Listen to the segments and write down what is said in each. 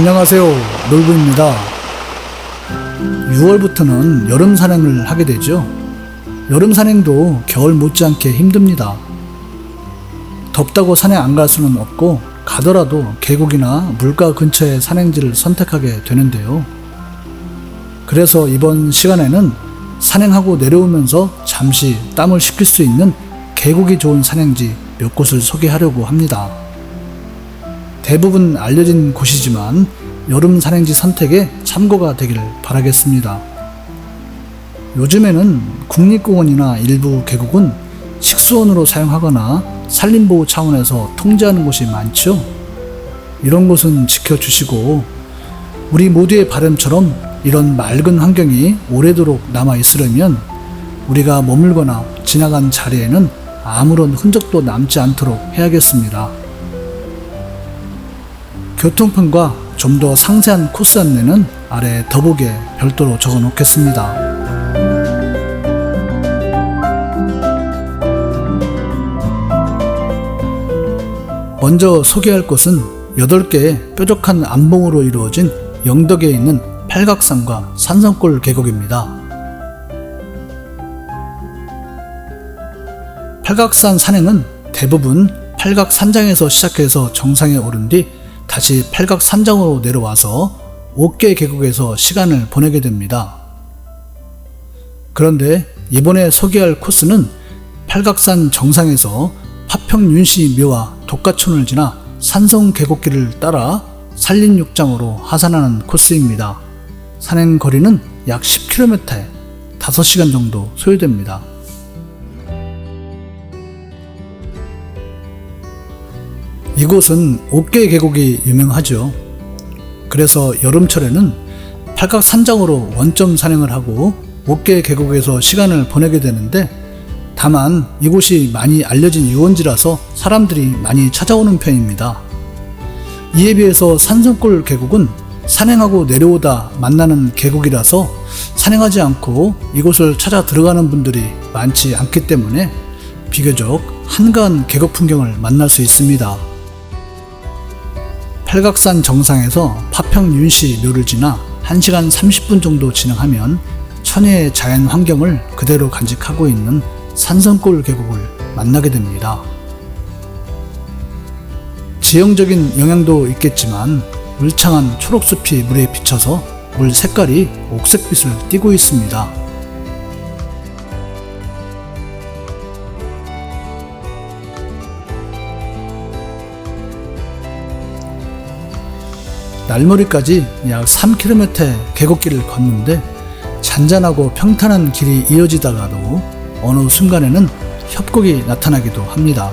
안녕하세요. 놀부입니다. 6월부터는 여름 산행을 하게 되죠. 여름 산행도 겨울 못지않게 힘듭니다. 덥다고 산에 안 갈 수는 없고 가더라도 계곡이나 물가 근처의 산행지를 선택하게 되는데요. 그래서 이번 시간에는 산행하고 내려오면서 잠시 땀을 식힐 수 있는 계곡이 좋은 산행지 몇 곳을 소개하려고 합니다. 대부분 알려진 곳이지만 여름 산행지 선택에 참고가 되길 바라겠습니다. 요즘에는 국립공원이나 일부 계곡은 식수원으로 사용하거나 산림보호 차원에서 통제하는 곳이 많죠. 이런 곳은 지켜주시고 우리 모두의 바람처럼 이런 맑은 환경이 오래도록 남아 있으려면 우리가 머물거나 지나간 자리에는 아무런 흔적도 남지 않도록 해야겠습니다. 교통편과 좀 더 상세한 코스 안내는 아래 더보기에 별도로 적어 놓겠습니다. 먼저 소개할 곳은 8개의 뾰족한 암봉으로 이루어진 영덕에 있는 팔각산과 산성골 계곡입니다. 팔각산 산행은 대부분 팔각산장에서 시작해서 정상에 오른 뒤 다시 팔각산장으로 내려와서 5개 계곡에서 시간을 보내게 됩니다. 그런데 이번에 소개할 코스는 팔각산 정상에서 파평윤시 묘와 독가촌을 지나 산성 계곡길을 따라 산림육장으로 하산하는 코스입니다. 산행 거리는 약 10km에 5시간 정도 소요됩니다. 이곳은 옥계 계곡이 유명하죠. 그래서 여름철에는 팔각산장으로 원점 산행을 하고 옥계 계곡에서 시간을 보내게 되는데 다만 이곳이 많이 알려진 유원지라서 사람들이 많이 찾아오는 편입니다. 이에 비해서 산성골 계곡은 산행하고 내려오다 만나는 계곡이라서 산행하지 않고 이곳을 찾아 들어가는 분들이 많지 않기 때문에 비교적 한가한 계곡 풍경을 만날 수 있습니다. 팔각산 정상에서 파평 윤씨 묘를 지나 1시간 30분 정도 진행하면 천혜의 자연 환경을 그대로 간직하고 있는 산성골 계곡을 만나게 됩니다. 지형적인 영향도 있겠지만 울창한 초록숲이 물에 비쳐서 물 색깔이 옥색빛을 띠고 있습니다. 날머리까지 약 3km의 계곡길을 걷는데 잔잔하고 평탄한 길이 이어지다가도 어느 순간에는 협곡이 나타나기도 합니다.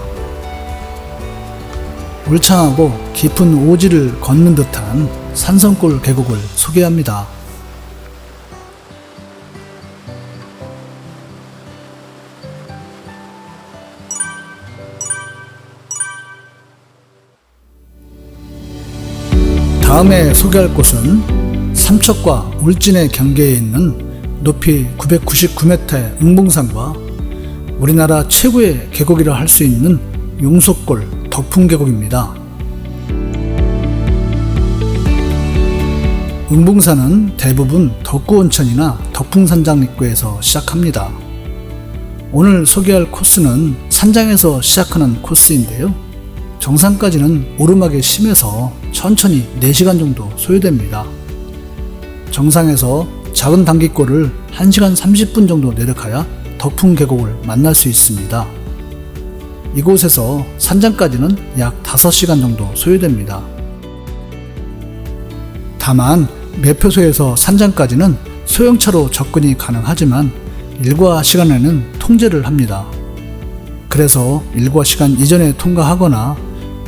울창하고 깊은 오지를 걷는 듯한 산성골 계곡을 소개합니다. 다음에 소개할 곳은 삼척과 울진의 경계에 있는 높이 999m의 응봉산과 우리나라 최고의 계곡이라 할 수 있는 용속골 덕풍계곡입니다. 응봉산은 대부분 덕구온천이나 덕풍산장 입구에서 시작합니다. 오늘 소개할 코스는 산장에서 시작하는 코스인데요. 정상까지는 오르막이 심해서 천천히 4시간 정도 소요됩니다. 정상에서 작은 단기골을 1시간 30분 정도 내려가야 덕풍 계곡을 만날 수 있습니다. 이곳에서 산장까지는 약 5시간 정도 소요됩니다. 다만 매표소에서 산장까지는 소형차로 접근이 가능하지만 일과 시간에는 통제를 합니다. 그래서 일과 시간 이전에 통과하거나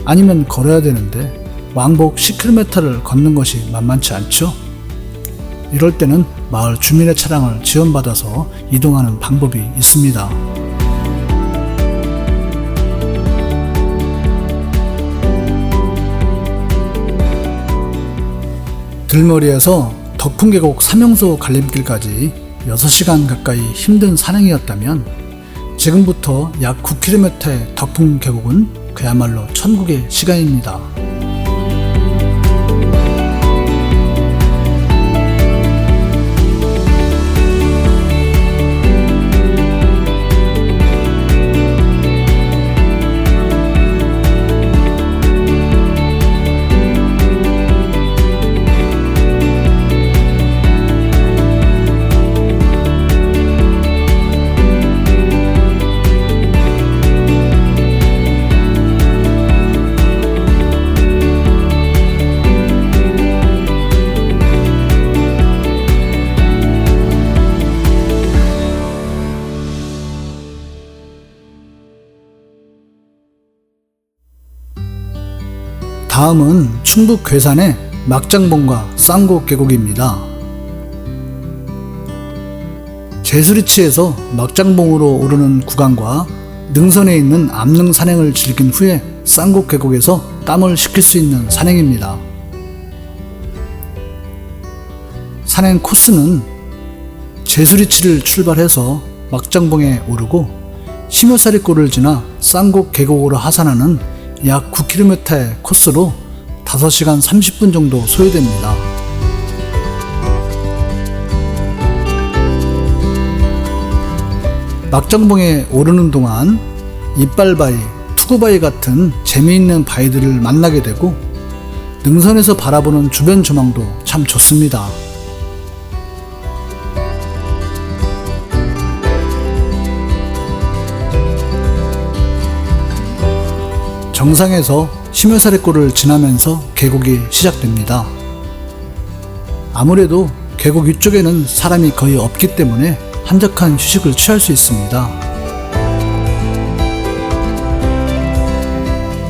아니면 걸어야 되는데 왕복 10km를 걷는 것이 만만치 않죠. 이럴 때는 마을 주민의 차량을 지원받아서 이동하는 방법이 있습니다. 들머리에서 덕풍계곡 삼형소 갈림길까지 6시간 가까이 힘든 산행이었다면 지금부터 약 9km의 덕풍계곡은 그야말로 천국의 시간입니다. 다음은 충북 괴산의 막장봉과 쌍곡 계곡입니다. 제수리치에서 막장봉으로 오르는 구간과 능선에 있는 암릉 산행을 즐긴 후에 쌍곡 계곡에서 땀을 식힐 수 있는 산행입니다. 산행 코스는 제수리치를 출발해서 막장봉에 오르고 심효사리골을 지나 쌍곡 계곡으로 하산하는 약 9km의 코스로 5시간 30분 정도 소요됩니다. 막장봉에 오르는 동안 이빨바위, 투구바위 같은 재미있는 바위들을 만나게 되고 능선에서 바라보는 주변 조망도 참 좋습니다. 정상에서 심효사리골을 지나면서 계곡이 시작됩니다. 아무래도 계곡 위쪽에는 사람이 거의 없기 때문에 한적한 휴식을 취할 수 있습니다.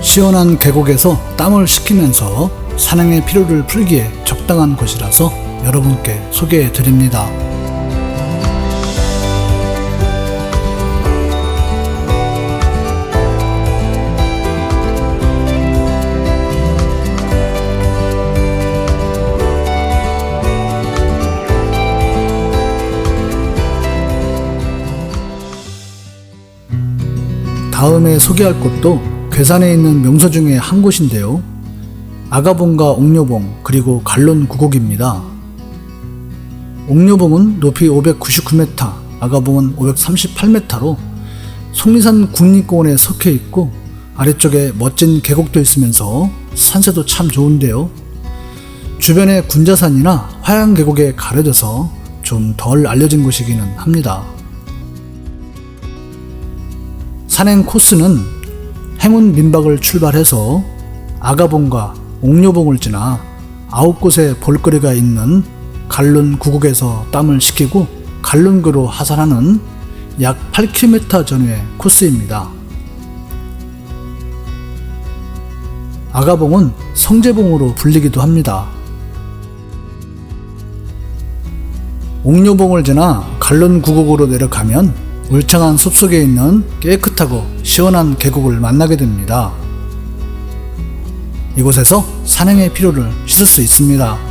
시원한 계곡에서 땀을 식히면서 산행의 피로를 풀기에 적당한 곳이라서 여러분께 소개해 드립니다. 다음에 소개할 곳도 괴산에 있는 명소 중에 한 곳인데요. 아가봉과 옥녀봉 그리고 갈론 구곡입니다. 옥녀봉은 높이 599m, 아가봉은 538m로 속리산 국립공원에 속해 있고 아래쪽에 멋진 계곡도 있으면서 산세도 참 좋은데요. 주변에 군자산이나 화양계곡에 가려져서 좀 덜 알려진 곳이기는 합니다. 산행 코스는 행운 민박을 출발해서 아가봉과 옥녀봉을 지나 아홉 곳의 볼거리가 있는 갈룬 구곡에서 땀을 식히고 갈룬교로 하산하는 약 8km 전후의 코스입니다. 아가봉은 성재봉으로 불리기도 합니다. 옥녀봉을 지나 갈룬 구곡으로 내려가면 울창한 숲속에 있는 깨끗하고 시원한 계곡을 만나게 됩니다. 이곳에서 산행의 피로를 씻을 수 있습니다.